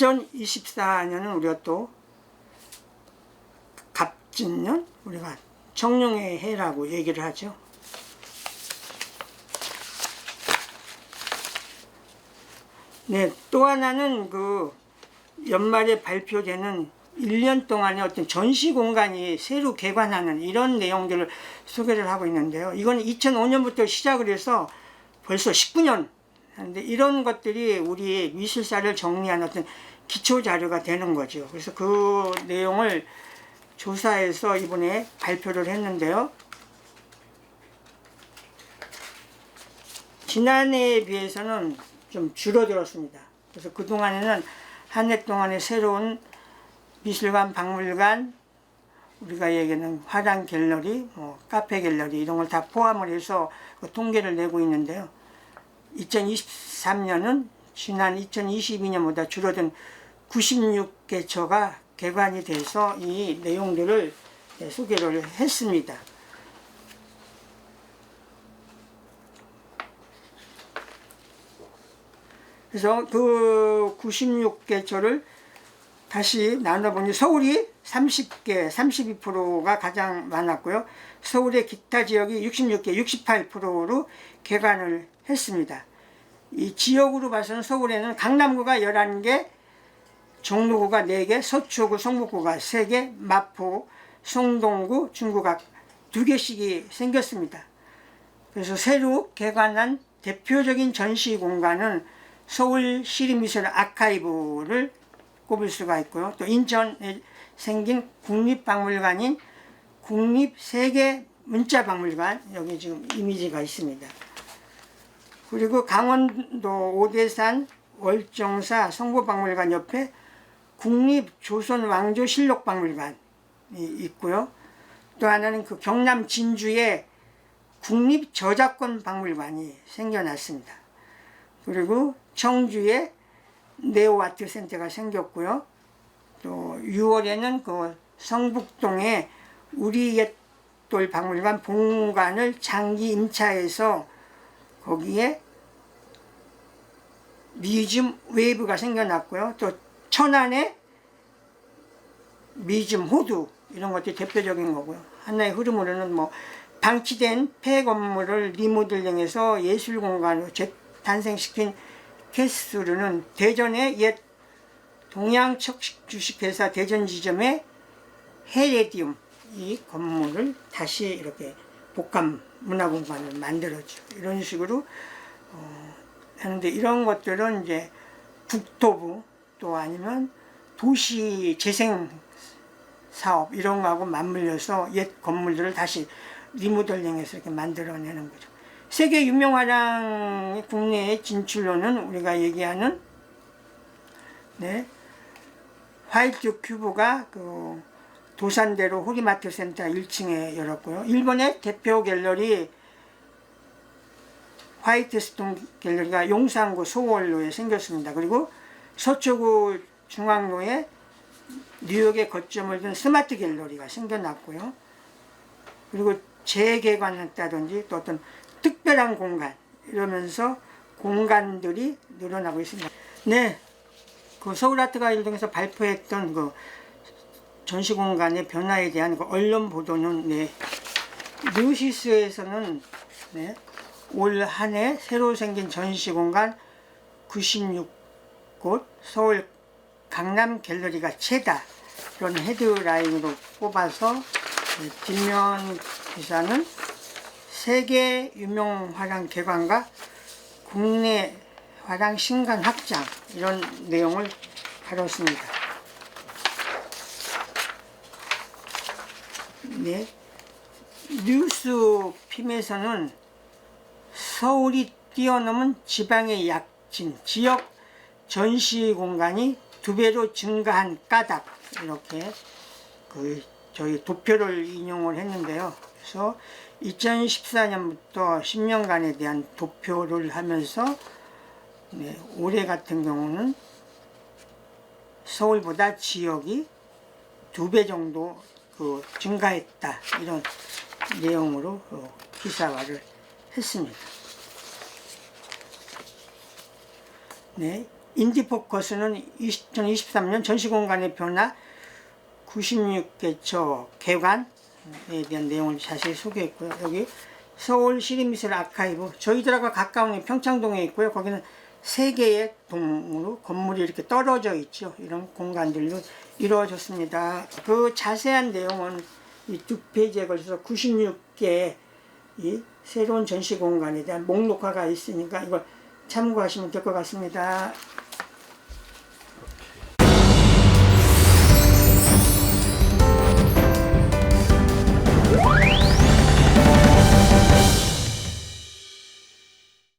2024년은 우리가 또 갑진년 우리가 정령의 해라고 얘기를 하죠. 네, 또 하나는 그 연말에 발표되는 1년 동안의 어떤 전시 공간이 새로 개관하는 이런 내용들을 소개를 하고 있는데요. 이건 2005년부터 시작을 해서 벌써 19년 하는데 이런 것들이 우리 미술사를 정리한 어떤 기초 자료가 되는 거죠. 그래서 그 내용을 조사해서 이번에 발표를 했는데요. 지난해에 비해서는 좀 줄어들었습니다. 그래서 그동안에는 한 해 동안에 새로운 미술관, 박물관, 우리가 얘기하는 화단 갤러리, 뭐 카페 갤러리 이런 걸 다 포함을 해서 그 통계를 내고 있는데요. 2023년은 지난 2022년보다 줄어든 96개처가 개관이 돼서 이 내용들을 네, 소개를 했습니다. 그래서 그 96개초를 다시 나눠보니 서울이 30개, 32%가 가장 많았고요. 서울의 기타 지역이 66개, 68%로 개관을 했습니다. 이 지역으로 봐서는 서울에는 강남구가 11개, 종로구가 4개, 서초구, 성북구가 3개, 마포, 성동구, 중구가 2개씩이 생겼습니다. 그래서 새로 개관한 대표적인 전시 공간은 서울 시립미술 아카이브를 꼽을 수가 있고요. 또 인천에 생긴 국립박물관인 국립세계 문자박물관 여기 지금 이미지가 있습니다. 그리고 강원도 오대산 월정사 성보박물관 옆에 국립조선왕조실록박물관이 있고요. 또 하나는 그 경남 진주에 국립저작권 박물관이 생겨났습니다. 그리고 청주에 네오아트 센터가 생겼고요. 또 6월에는 그 성북동에 우리 옛돌 박물관 본관을 장기 임차해서 거기에 미즘 웨이브가 생겨났고요. 또 천안에 미즘 호두 이런 것들이 대표적인 거고요. 하나의 흐름으로는 뭐 방치된 폐 건물을 리모델링해서 예술 공간으로 재탄생시킨 케이스로는 대전의 옛 동양척식 주식회사 대전 지점의 헤레디움 이 건물을 다시 이렇게 복합 문화공간을 만들었죠. 이런 식으로 어, 하는데 이런 것들은 이제 국토부 또 아니면 도시 재생 사업 이런 거하고 맞물려서 옛 건물들을 다시 리모델링해서 이렇게 만들어내는 거죠. 세계 유명 화랑 국내에 진출로는 우리가 얘기하는 네, 화이트 큐브가 그 도산대로 호리마트 센터 1층에 열었고요. 일본의 대표 갤러리 화이트 스톤 갤러리가 용산구 소월로에 생겼습니다. 그리고 서초구 중앙로에 뉴욕에 거점을 둔 스마트 갤러리가 생겨났고요. 그리고 재개관했다든지 또 어떤 특별한 공간 이러면서 공간들이 늘어나고 있습니다. 네, 그 서울아트가 일동에서 발표했던 그 전시 공간의 변화에 대한 그 언론 보도는 네, 뉴시스에서는 네, 올 한 해 새로 생긴 전시 공간 96곳 서울 강남 갤러리가 최다. 그런 헤드라인으로 뽑아서 네, 뒷면 기사는 세계 유명 화랑 개관과 국내 화랑 신간 확장 이런 내용을 다뤘습니다. 네. 뉴스 핌에서는 서울이 뛰어넘은 지방의 약진, 지역 전시 공간이 두 배로 증가한 까닭 이렇게 그 저희 도표를 인용을 했는데요. 그래서 2014년부터 10년간에 대한 도표를 하면서 네, 올해 같은 경우는 서울보다 지역이 두 배 정도 그 증가했다 이런 내용으로 어, 기사화를 했습니다. 네, 인디포커스는 2023년 전시공간의 변화 96개처 개관에 대한 내용을 자세히 소개했고요. 여기 서울 시립미술 아카이브 저희들하고 가까운 평창동에 있고요. 거기는 세 개의 동으로 건물이 이렇게 떨어져 있죠. 이런 공간들로 이루어졌습니다. 그 자세한 내용은 이 두 페이지에 걸쳐서 96개의 이 새로운 전시 공간에 대한 목록화가 있으니까 이걸 참고하시면 될 것 같습니다.